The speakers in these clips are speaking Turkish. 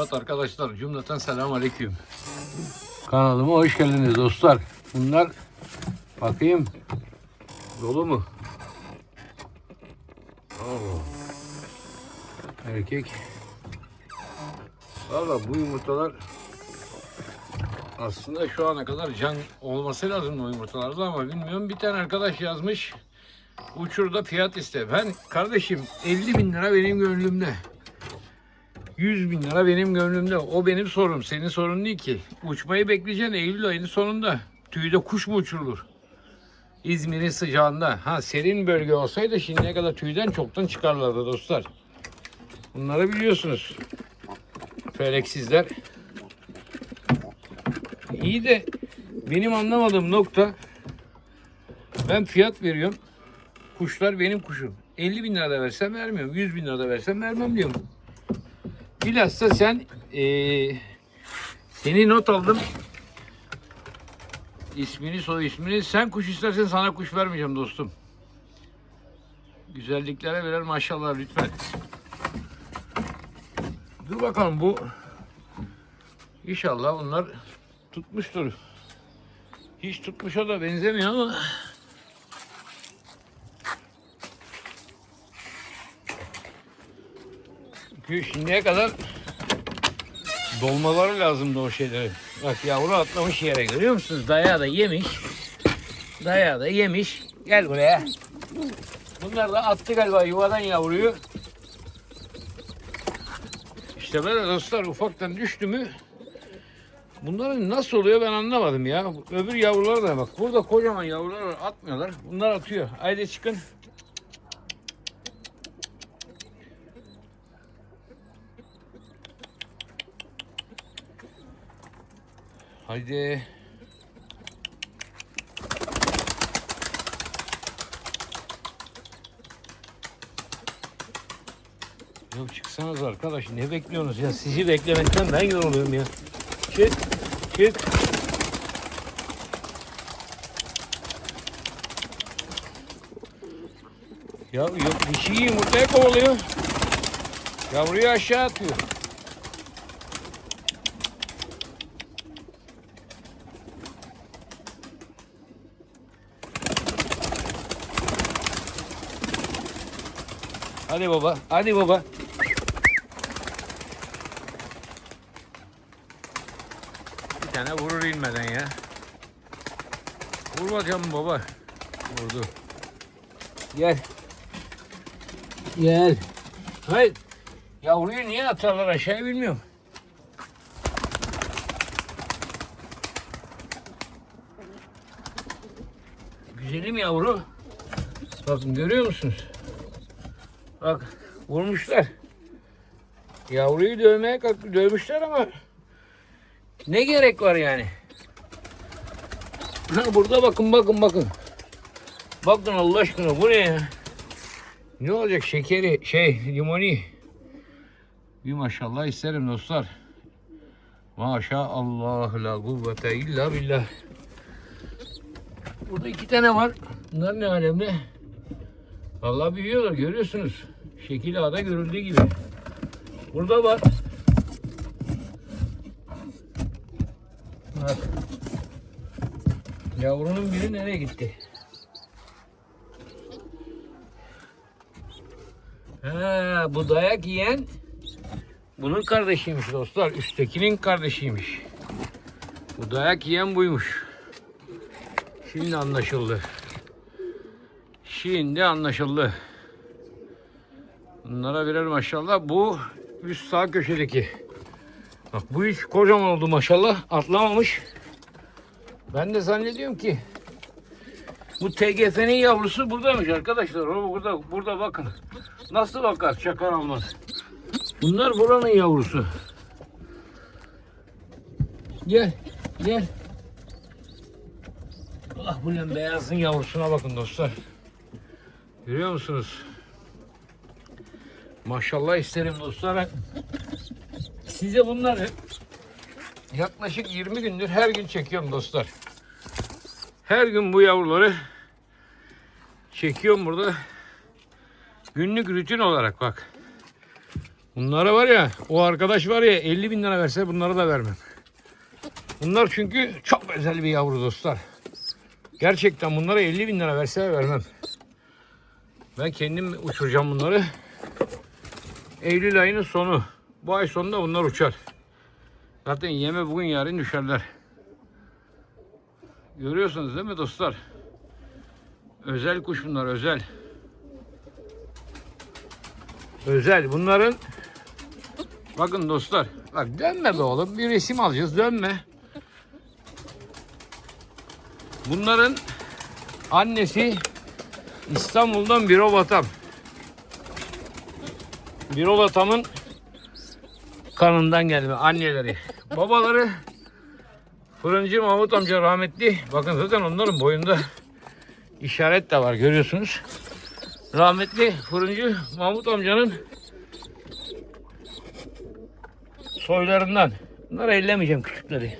Evet arkadaşlar cümleten selam aleyküm. Kanalıma hoş geldiniz dostlar. Bunlar bakayım dolu mu? Oo. Erkek. Valla bu yumurtalar aslında şu ana kadar can olması lazım o yumurtalarda ama bilmiyorum. Bir tane arkadaş yazmış uçurda fiyat iste. Ben kardeşim 50 bin lira benim gönlümde. 100 bin lira benim gönlümde. O benim sorum. Senin sorun değil ki. Uçmayı bekleyeceksin Eylül ayının sonunda. Tüyde kuş mu uçurulur? İzmir'in sıcağında. Ha serin bölge olsaydı şimdiye kadar tüyden çoktan çıkarlardı dostlar. Bunları biliyorsunuz. Feleksizler. İyi de benim anlamadığım nokta ben fiyat veriyorum. Kuşlar benim kuşum. 50 bin lira da versem vermiyorum. 100 bin lira da versem vermem diyorum. Bilhassa sen eee seni not aldım. İsmini soy ismini. Sen kuş istersen sana kuş vermeyeceğim dostum. Güzelliklere verer maşallah lütfen. Dur bakalım bu. İnşallah bunlar tutmuştur. Hiç tutmuşa da benzemiyor ama. Çünkü şimdiye kadar dolmaları lazımdı o şeyleri. Bak yavru atlamış yere görüyor musunuz? Dayağı da yemiş. Dayağı da yemiş. Gel buraya. Bunlar da attı galiba yuvadan yavruyu. İşte böyle dostlar ufaktan düştü mü Bunların nasıl oluyor ben anlamadım ya. Öbür yavrular da bak. Burada kocaman yavrular atmıyorlar. Bunlar atıyor. Haydi çıkın. Haydi. Yok çıksanız arkadaş ne bekliyorsunuz ya sizi beklemekten ben yoruluyorum ya. Çık çık. Ya yok dişi yumurtaya kovalıyor. Yavruyu aşağı atıyor. Hadi baba, hadi baba. Bir tane vurur inmeden ya. Vur bakalım baba. Vurdu. Gel. Gel. Hayır. Yavruyu niye atarlar aşağıya bilmiyorum. Güzelim yavru. Bakın görüyor musunuz? Bak vurmuşlar. Yavruyu dövmeye kalk dövmüşler ama ne gerek var yani? Burada bakın bakın bakın. Bakın Allah aşkına bu ne ya? Ne olacak şekeri şey limoni. Bir maşallah isterim dostlar. Maşallah la kuvvete illa billah. Burada iki tane var. Bunlar ne alemde? Vallahi büyüyorlar görüyorsunuz. Şekil ağda görüldüğü gibi. Burada var. Bak. Yavrunun biri nereye gitti? Ha, bu dayak yiyen bunun kardeşiymiş dostlar. Üsttekinin kardeşiymiş. Bu dayak yiyen buymuş. Şimdi anlaşıldı. Şimdi anlaşıldı. Bunlara birer maşallah. Bu üst sağ köşedeki. Bak bu iş kocaman oldu maşallah. Atlamamış. Ben de zannediyorum ki bu TGF'nin yavrusu buradaymış arkadaşlar. O burada, burada bakın. Nasıl bakar çakar almaz. Bunlar buranın yavrusu. Gel, gel. Ah bu lan beyazın yavrusuna bakın dostlar. Görüyor musunuz? Maşallah isterim dostlar. Size bunları yaklaşık 20 gündür her gün çekiyorum dostlar. Her gün bu yavruları çekiyorum burada. Günlük rutin olarak bak. Bunlara var ya o arkadaş var ya 50 bin lira verse bunları da vermem. Bunlar çünkü çok özel bir yavru dostlar. Gerçekten bunlara 50 bin lira verse vermem. Ben kendim uçuracağım bunları. Eylül ayının sonu. Bu ay sonunda bunlar uçar. Zaten yeme bugün yarın düşerler. Görüyorsunuz değil mi dostlar? Özel kuş bunlar özel. Özel. Bunların bakın dostlar. Bak dönme be oğlum. Bir resim alacağız. Dönme. Bunların annesi İstanbul'dan Birol Atam. Birol Atam'ın kanından gelme anneleri. Babaları Fırıncı Mahmut amca rahmetli. Bakın zaten onların boyunda işaret de var görüyorsunuz. Rahmetli Fırıncı Mahmut amcanın soylarından. Bunları ellemeyeceğim küçükleri.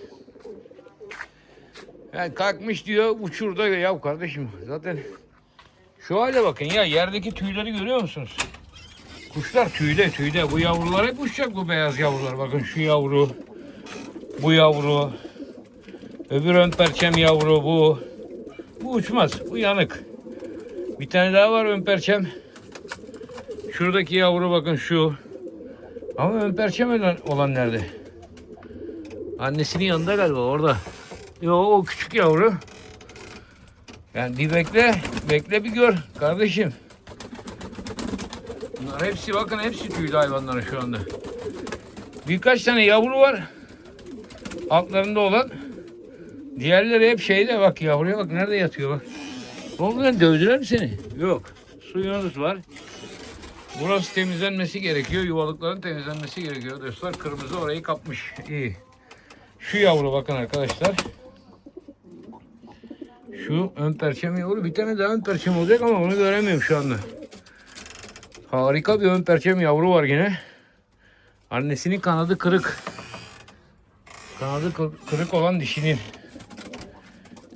Yani kalkmış diyor uçurda ya kardeşim zaten şu hale bakın ya yerdeki tüyleri görüyor musunuz? Kuşlar tüyde tüyde. Bu yavrular hep uçacak bu beyaz yavrular. Bakın şu yavru, bu yavru, öbür ön perçem yavru bu. Bu uçmaz. Bu yanık. Bir tane daha var ön perçem. Şuradaki yavru bakın şu. Ama ön perçem olan- olan nerede? Annesinin yanında galiba orada. Yo o küçük yavru. Yani bir bekle, bekle bir gör kardeşim. Bunlar hepsi bakın hepsi tüylü hayvanların şu anda. Birkaç tane yavru var. Altlarında olan. Diğerleri hep şeyde bak yavruya bak nerede yatıyor bak. Oğlum lan dövdüler mi seni? Yok. Suyunuz var. Burası temizlenmesi gerekiyor. Yuvalıkların temizlenmesi gerekiyor. Dostlar kırmızı orayı kapmış. İyi. Şu yavru bakın arkadaşlar. Şu ön perçem yavru. Bir tane daha ön perçem olacak ama onu göremiyorum şu anda. Harika bir ön perçem yavru var yine. Annesinin kanadı kırık. Kanadı kı- kırık olan dişinin.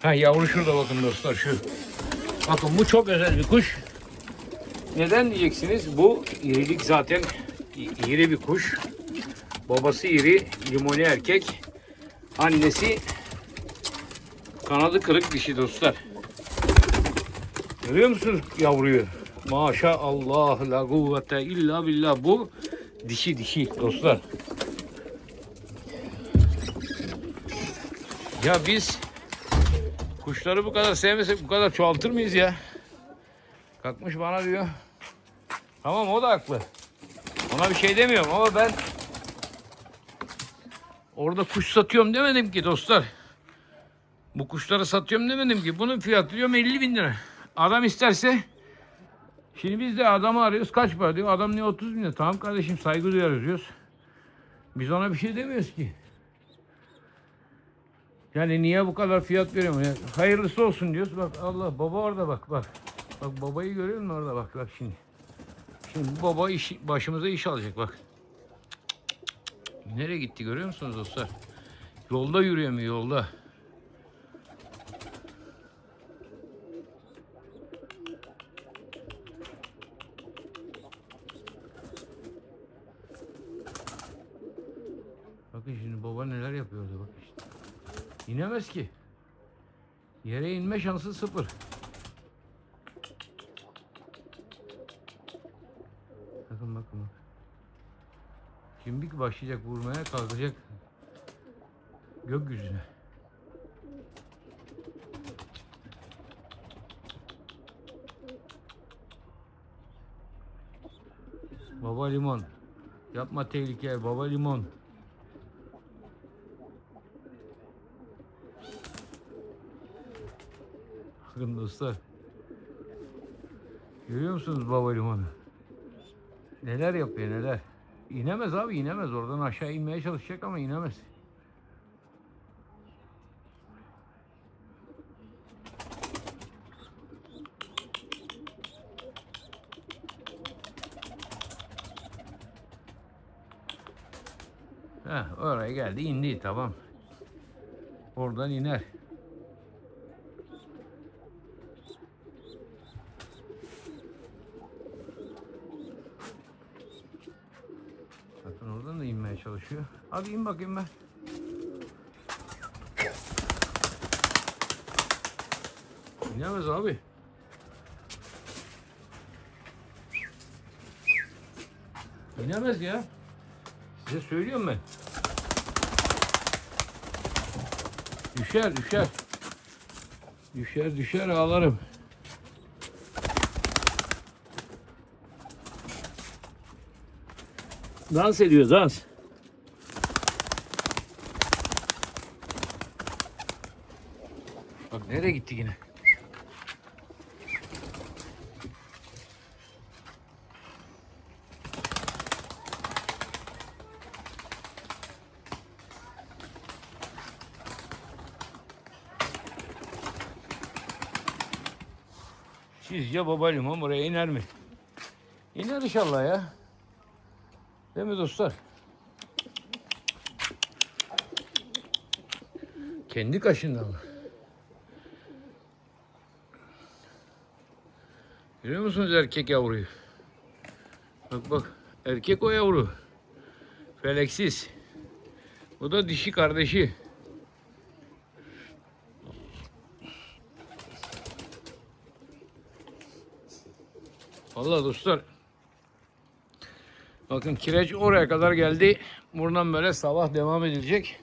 Ha yavru şurada bakın dostlar şu. Bakın bu çok özel bir kuş. Neden diyeceksiniz? Bu irilik zaten iri bir kuş. Babası iri, limoni erkek. Annesi kanadı kırık dişi dostlar. Görüyor musunuz yavruyu? Maşallah la kuvvete illa billah bu dişi dişi dostlar. Ya biz kuşları bu kadar sevmesek bu kadar çoğaltır mıyız ya? Kalkmış bana diyor. Tamam o da haklı. Ona bir şey demiyorum ama ben orada kuş satıyorum demedim ki dostlar. Bu kuşları satıyorum demedim ki. Bunun fiyatı diyorum 50 bin lira. Adam isterse Şimdi biz de adamı arıyoruz. Kaç para diyor. Adam ne 30 bin lira. Tamam kardeşim saygı duyarız diyoruz. Biz ona bir şey demiyoruz ki. Yani niye bu kadar fiyat veriyorum? Yani hayırlısı olsun diyoruz. Bak Allah baba orada bak bak. Bak babayı görüyor musun orada bak bak şimdi. Şimdi bu baba iş, başımıza iş alacak bak. Nereye gitti görüyor musunuz dostlar? Yolda yürüyemiyor yolda. Bakın şimdi baba neler yapıyordu bak işte. İnemez ki. Yere inme şansı sıfır. Bakın bakın bak. Şimdi bir başlayacak vurmaya kalkacak gökyüzüne. Baba limon. Yapma tehlike baba limon. Bakın dostlar. Görüyor musunuz baba limanı? Neler yapıyor neler. İnemez abi inemez. Oradan aşağı inmeye çalışacak ama inemez. Heh, oraya geldi indi tamam. Oradan iner. Çalışıyor. Hadi in bakayım ben. İnemez abi. İnemez ya. Size söylüyorum ben. Düşer düşer. Düşer düşer ağlarım. Dans ediyor dans. Bak nereye gitti yine? Sizce baba limon buraya iner mi? İner inşallah ya. Değil mi dostlar? Kendi kaşından mı? Görüyor musunuz erkek yavruyu? Bak bak. Erkek o yavru. Feleksiz. Bu da dişi kardeşi. Vallahi dostlar. Bakın kireç oraya kadar geldi. Buradan böyle sabah devam edilecek.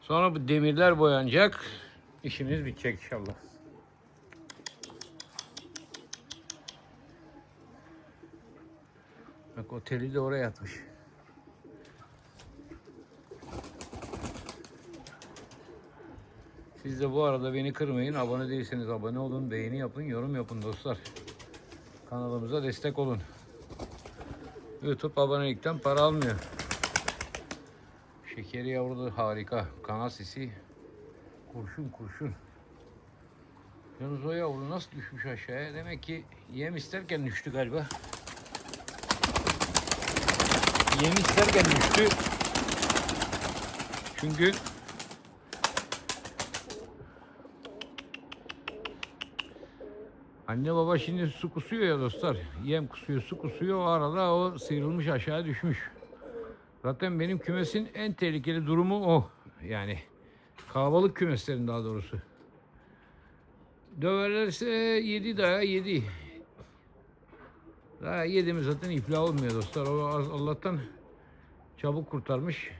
Sonra bu demirler boyanacak. İşimiz bitecek inşallah. Bak oteli de oraya atmış. Siz de bu arada beni kırmayın. Abone değilseniz abone olun, beğeni yapın, yorum yapın dostlar. Kanalımıza destek olun. YouTube abonelikten para almıyor. Şekeri yavru harika. Kanal sesi kurşun kurşun. Yalnız o yavru nasıl düşmüş aşağıya? Demek ki yem isterken düştü galiba. Yem isterken düştü. Çünkü Anne baba şimdi su kusuyor ya dostlar. Yem kusuyor, su kusuyor. O arada o sıyrılmış aşağı düşmüş. Zaten benim kümesin en tehlikeli durumu o. Yani kalabalık kümeslerin daha doğrusu. Döverlerse yedi daha yedi. Daha yedi mi zaten iflah olmuyor dostlar. O Allah'tan çabuk kurtarmış.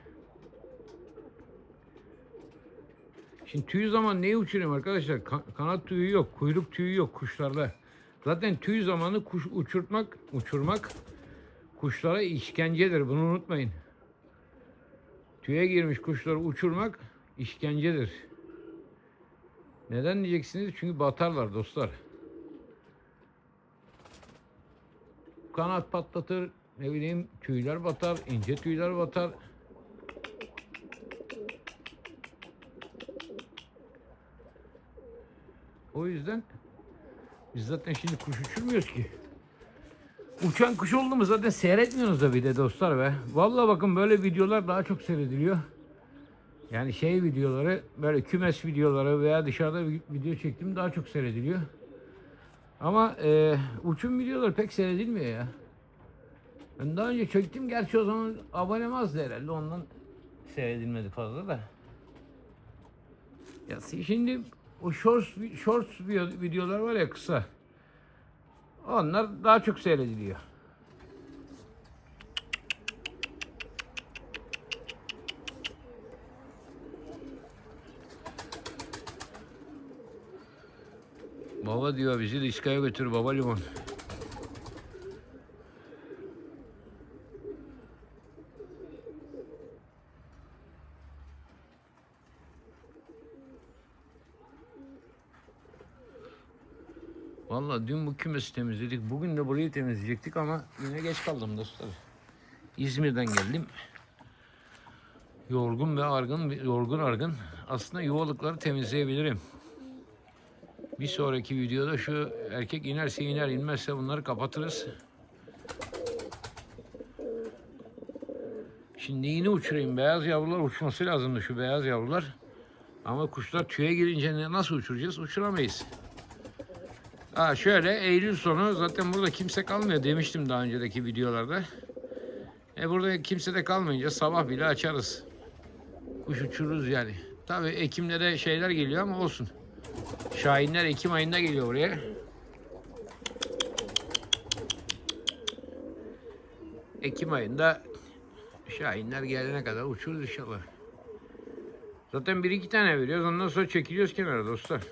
Şimdi tüy zaman neyi uçurayım arkadaşlar? Ka- kanat tüyü yok, kuyruk tüyü yok kuşlarda. Zaten tüy zamanı kuş uçurtmak, uçurmak kuşlara işkencedir. Bunu unutmayın. Tüye girmiş kuşları uçurmak işkencedir. Neden diyeceksiniz? Çünkü batarlar dostlar. Kanat patlatır, ne bileyim tüyler batar, ince tüyler batar. O yüzden biz zaten şimdi kuş uçurmuyoruz ki. Uçan kuş oldu mu zaten seyretmiyorsunuz da bir de dostlar be. Vallahi bakın böyle videolar daha çok seyrediliyor. Yani şey videoları böyle kümes videoları veya dışarıda video çektim daha çok seyrediliyor. Ama e, uçum videoları pek seyredilmiyor ya. Ben daha önce çektim gerçi o zaman abonem azdı herhalde ondan seyredilmedi fazla da. Ya şimdi o shorts, shorts video- videolar var ya kısa. Onlar daha çok seyrediliyor. Baba diyor bizi diskaya götür baba limon. Vallahi dün bu kümesi temizledik. Bugün de burayı temizleyecektik ama yine geç kaldım dostlar. İzmir'den geldim. Yorgun ve argın, yorgun argın. Aslında yuvalıkları temizleyebilirim. Bir sonraki videoda şu erkek inerse iner, inmezse bunları kapatırız. Şimdi yine uçurayım. Beyaz yavrular uçması lazımdı şu beyaz yavrular. Ama kuşlar tüye girince nasıl uçuracağız? Uçuramayız. Ha şöyle Eylül sonu zaten burada kimse kalmıyor demiştim daha önceki videolarda. E burada kimse de kalmayınca sabah bile açarız. Kuş uçururuz yani. Tabii Ekim'de de şeyler geliyor ama olsun. Şahinler Ekim ayında geliyor buraya. Ekim ayında Şahinler gelene kadar uçuruz inşallah. Zaten bir iki tane veriyoruz. Ondan sonra çekiliyoruz kenara dostlar.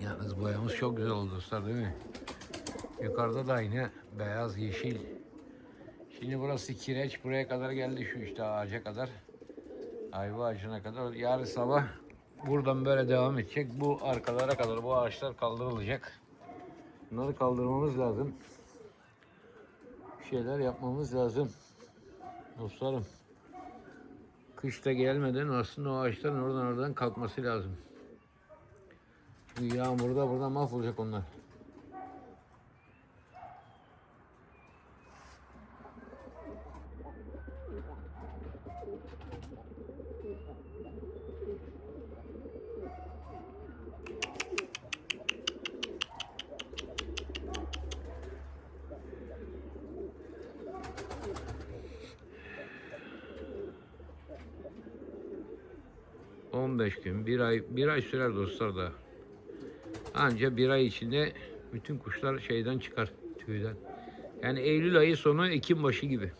Yalnız boyamız çok güzel oldu dostlar değil mi? Yukarıda da yine beyaz yeşil. Şimdi burası kireç buraya kadar geldi şu işte ağaca kadar. Ayva ağacına kadar. Yarın sabah buradan böyle devam edecek. Bu arkalara kadar bu ağaçlar kaldırılacak. Bunları kaldırmamız lazım. Bir şeyler yapmamız lazım. Dostlarım. Kışta gelmeden aslında o ağaçların oradan oradan kalkması lazım. Bu yağmurda burada mahvolacak onlar. ...15 gün, bir ay, bir ay sürer dostlar da. Anca bir ay içinde bütün kuşlar şeyden çıkar, tüyden. Yani Eylül ayı sonu, Ekim başı gibi.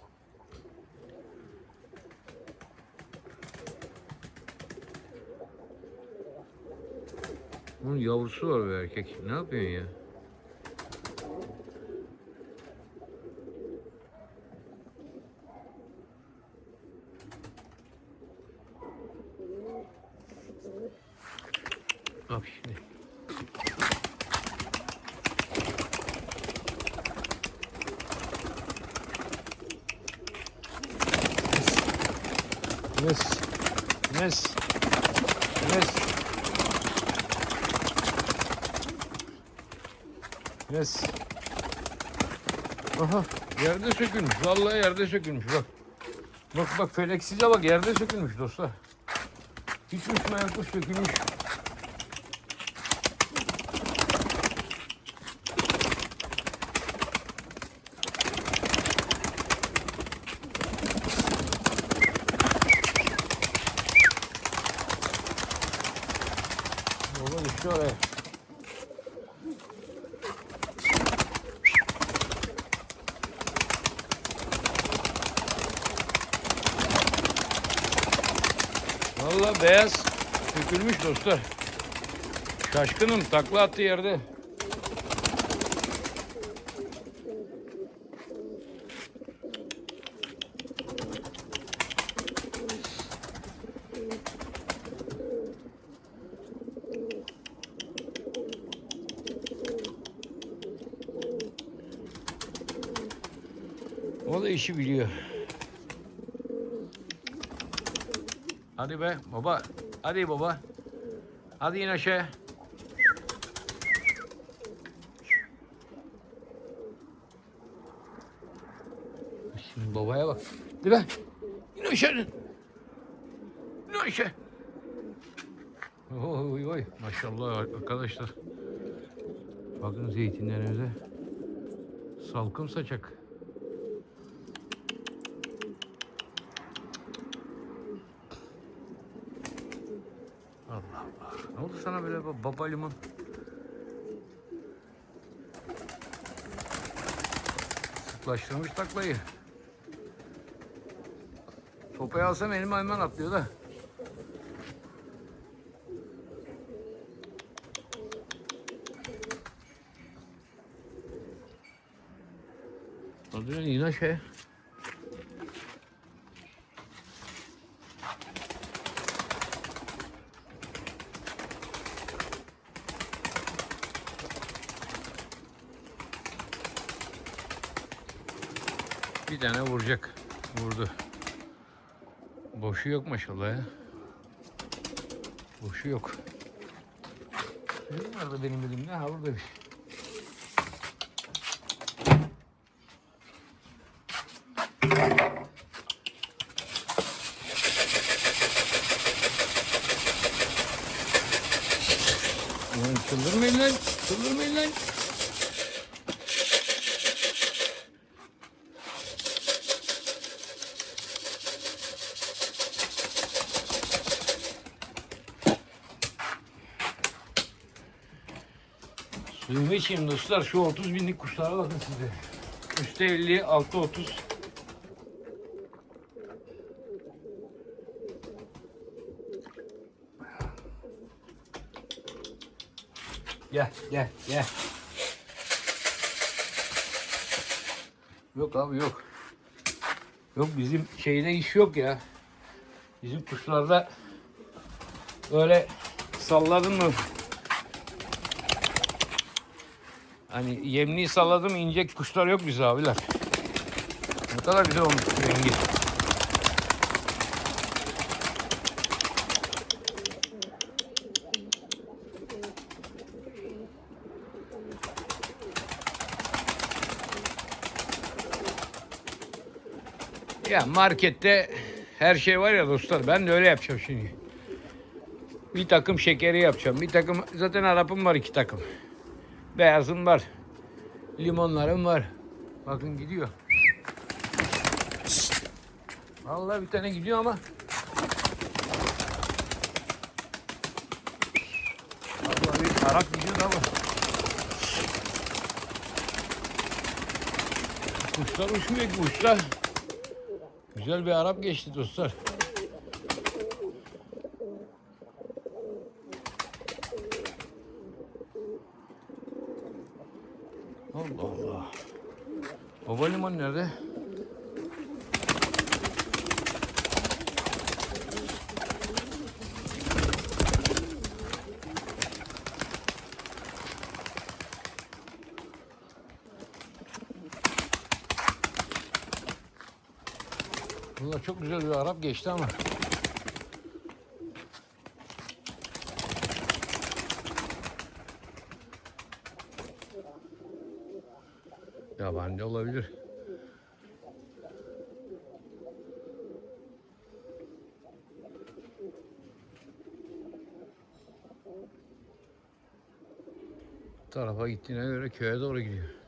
Bunun yavrusu var bir erkek. Ne yapıyorsun ya? Bak şimdi. Mes. Mes. Mes. Mes. Aha yerde sökülmüş. Vallahi yerde sökülmüş bak. Bak bak feleksize bak yerde sökülmüş dostlar. Hiç uçmayan kuş sökülmüş. Baba düştü oraya. Vallahi beyaz sökülmüş dostlar. Şaşkınım takla attı yerde. O da işi biliyor. Hadi be baba. Hadi baba. Hadi in aşağı. Şimdi babaya bak. Hadi be. İn aşağı. İn aşağı. Oy oy maşallah arkadaşlar. Bakın zeytinlerimize salkım saçak. Ne oldu sana böyle ba- baba limon? Sıklaştırmış taklayı. Sopayı alsam elime hemen atlıyor da. Hadi lan in tane vuracak. Vurdu. Boşu yok maşallah ya. Boşu yok. Ne vardı benim elimde? Ha burada bir şey. Çıldırmayın lan. Çıldırmayın. İçeyim dostlar. Şu 30 binlik kuşlara bakın size. Üstte 50, altta 30. Gel, gel, gel. Yok abi yok. Yok bizim şeyde iş yok ya. Bizim kuşlarda öyle salladın mı? Hani yemliği salladım inecek kuşlar yok bize abiler. Ne kadar güzel olmuş rengi. Ya markette her şey var ya dostlar. Ben de öyle yapacağım şimdi. Bir takım şekeri yapacağım. Bir takım zaten Arap'ım var iki takım. Beyazım var. Limonlarım var. Bakın gidiyor. Vallahi bir tane gidiyor ama. Vallahi bir Arap gidiyor ama. Kuşlar uçmuyor ki kuşlar. Güzel bir Arap geçti dostlar. Allah Allah. Baba liman nerede? Valla çok güzel bir Arap geçti ama. Tarafa gittiğine göre köye doğru gidiyor.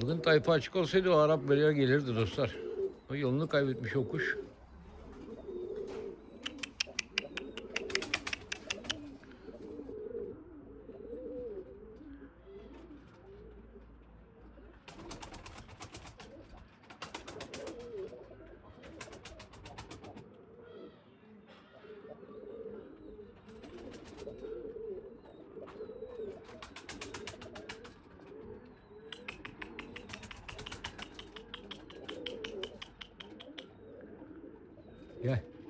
Çılgın tayfa açık olsaydı o Arap buraya gelirdi dostlar. O yolunu kaybetmiş o kuş.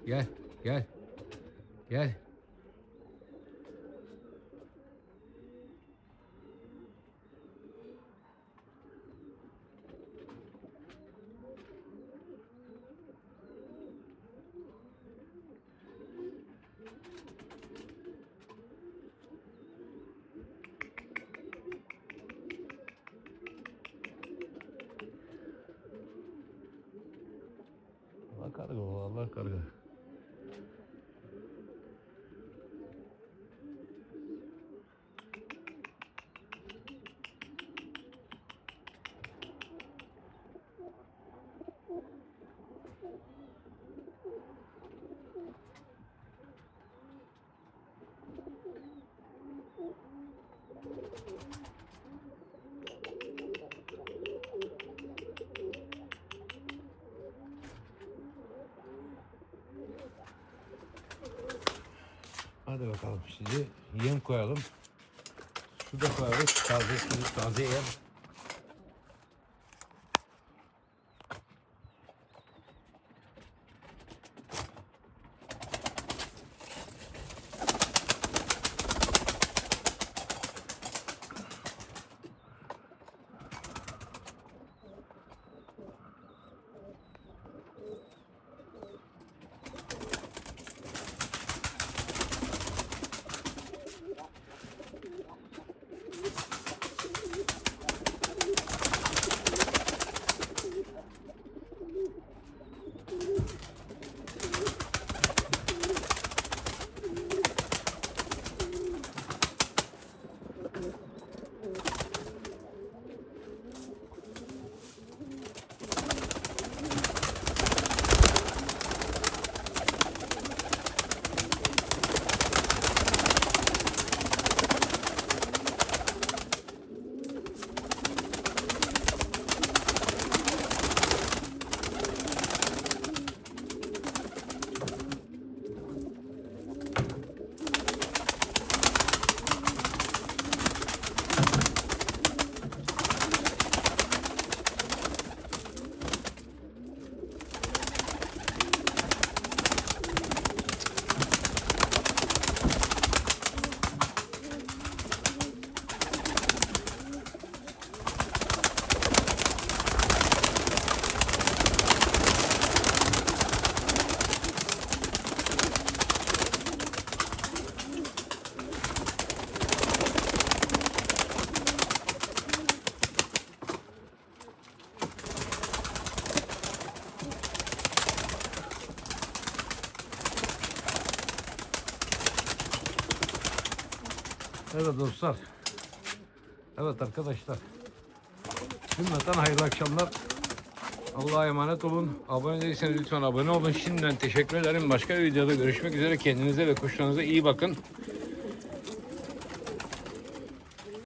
Gel, gel, gel. Gel. Allah karga, Allah karga. Hadi bakalım sizi yem koyalım. Su da koyarız. Taze taze yem. Dostlar. Evet arkadaşlar. Cümleten hayırlı akşamlar. Allah'a emanet olun. Abone değilseniz lütfen abone olun. Şimdiden teşekkür ederim. Başka bir videoda görüşmek üzere. Kendinize ve kuşlarınıza iyi bakın.